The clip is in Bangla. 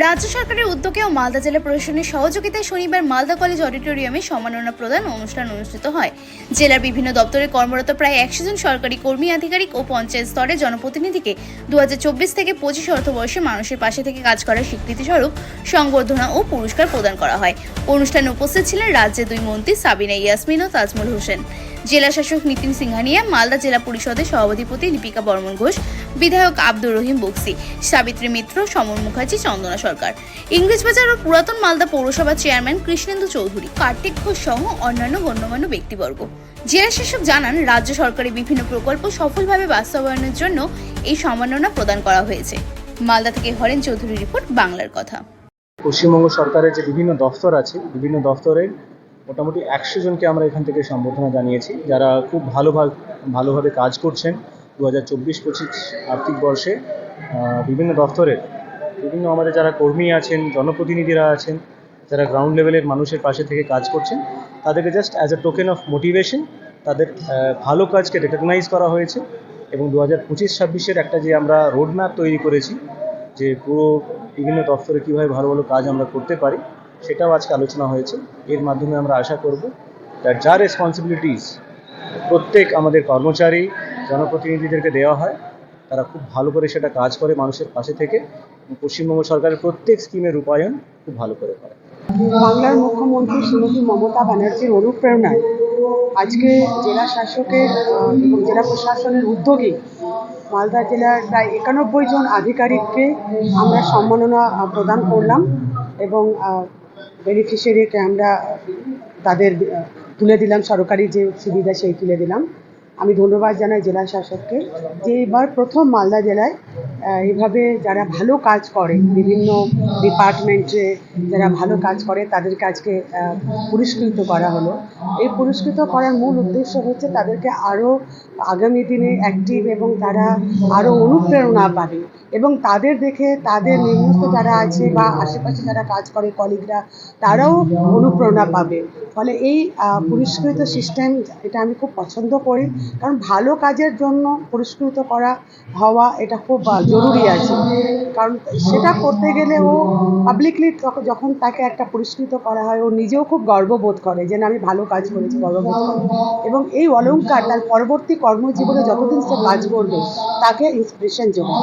রাজ্য সরকারের উদ্যোগে ও মালদা জেলা প্রশাসনের সহযোগিতায় শনিবার মালদা কলেজ অডিটোরিয়ামে সম্মাননা প্রদান অনুষ্ঠান অনুষ্ঠিত হয়। জেলার বিভিন্ন দপ্তরে কর্মরত প্রায় একশো জন সরকারি কর্মী, আধিকারিক ও পঞ্চায়েত স্তরের জনপ্রতিনিধিকে দু হাজার চব্বিশ থেকে পঁচিশ অর্থবর্ষে মানুষের পাশে থেকে কাজ করার স্বীকৃতিস্বরূপ সংবর্ধনা ও পুরস্কার প্রদান করা হয়। অনুষ্ঠানে উপস্থিত ছিলেন রাজ্যের দুই মন্ত্রী সাবিনা ইয়াসমিন ও তাজমুল হোসেন। জেলা শাসক নীতিন সিংহানিয়া, মালদা জেলা পরিষদের সভাধিপতি দীপিকা বর্মন ঘোষ, বিধায়ক আব্দুর রহিম বক্সি, সাবিত্রী মিত্র, সমর মুখার্জি, চন্দনা সরকার। ইংরেজবাজার ও পুরাতন মালদা পৌরসভার চেয়ারম্যান কৃষ্ণেন্দু চৌধুরী, কার্তিক ঘোষ সহ অন্যান্য গণ্যমান্য ব্যক্তিবর্গ। জেলা শাসক জানান, রাজ্য সরকারের বিভিন্ন প্রকল্প সফলভাবে বাস্তবায়নের জন্য এই সম্মাননা প্রদান করা হয়েছে। মালদা থেকে হরেন চৌধুরী রিপোর্ট, বাংলার কথা। পশ্চিমবঙ্গ সরকারের যে বিভিন্ন দফতর আছে, বিভিন্ন দফতরের মোটামুটি একশো জনকে আমরা এখান থেকে সম্বোধনা জানিয়েছি, যারা খুব ভালোভাবে ভালোভাবে কাজ করছেন দু হাজার চব্বিশ পঁচিশ আর্থিক বর্ষে বিভিন্ন দফতরের বিভিন্ন আমাদের যারা কর্মী আছেন, জনপ্রতিনিধিরা আছেন, যারা গ্রাউন্ড লেভেলের মানুষের পাশে থেকে কাজ করছেন, তাদেরকে just as a token of motivation তাদের ভালো কাজকে রেকগনাইজ করা হয়েছে এবং দু হাজার পঁচিশ ছাব্বিশের একটা যে আমরা রোডম্যাপ তৈরি করেছি, যে পুরো বিভিন্ন দপ্তরে কীভাবে ভালো ভালো কাজ আমরা করতে পারি সেটাও আজকে আলোচনা হয়েছে। এর মাধ্যমে আমরা আশা করব দ্যাট যা রেসপন্সিবিলিটিস প্রত্যেক আমাদের কর্মচারী, জনপ্রতিনিধিদেরকে দেওয়া হয়, তারা খুব ভালো করে সেটা কাজ করে মানুষের পাশে থেকে পশ্চিমবঙ্গ সরকারের প্রত্যেক স্কিমের রূপায়ণ খুব ভালো করে করে। বাংলার মুখ্যমন্ত্রী শ্রীমতী মমতা ব্যানার্জির অনুপ্রেরণায় আজকে জেলা শাসকের এবং জেলা প্রশাসনের উদ্যোগে মালদা জেলার প্রায় একানব্বই জন আধিকারিককে আমরা সম্মাননা প্রদান করলাম এবং বেনিফিশিয়ারিকে আমরা তাদের তুলে দিলাম, সরকারি যে সুবিধা সেই তুলে দিলাম। আমি ধন্যবাদ জানাই জেলা শাসককে যে এবার প্রথম মালদা জেলায় এইভাবে যারা ভালো কাজ করে বিভিন্ন ডিপার্টমেন্টে যারা ভালো কাজ করে তাদের কাজকে পুরস্কৃত করা হলো। এই পুরস্কৃত করার মূল উদ্দেশ্য হচ্ছে তাদেরকে আরও আগামী দিনে অ্যাক্টিভ এবং তারা আরও অনুপ্রেরণা পাবে এবং তাদের দেখে তাদের নিম্নস্থ যারা আছে বা আশেপাশে যারা কাজ করে কলিগরা তারাও অনুপ্রেরণা পাবে। ফলে এই পুরস্কৃত সিস্টেম এটা আমি খুব পছন্দ করি। কারণ ভালো কাজের জন্য পুরস্কৃত করা হওয়া এটা খুব আহ, জরুরি আছে। কারণ সেটা করতে গেলে ও পাবলিকলি যখন তাকে একটা পুরস্কৃত করা হয়, ও নিজেও খুব গর্ববোধ করে যে না, আমি ভালো কাজ করেছি, গর্ববোধ করে। এবং এই অলঙ্কার তার পরবর্তী কর্মজীবনে যতদিন সে কাজ করবে, তাকে ইন্সপিরেশন যোগায়।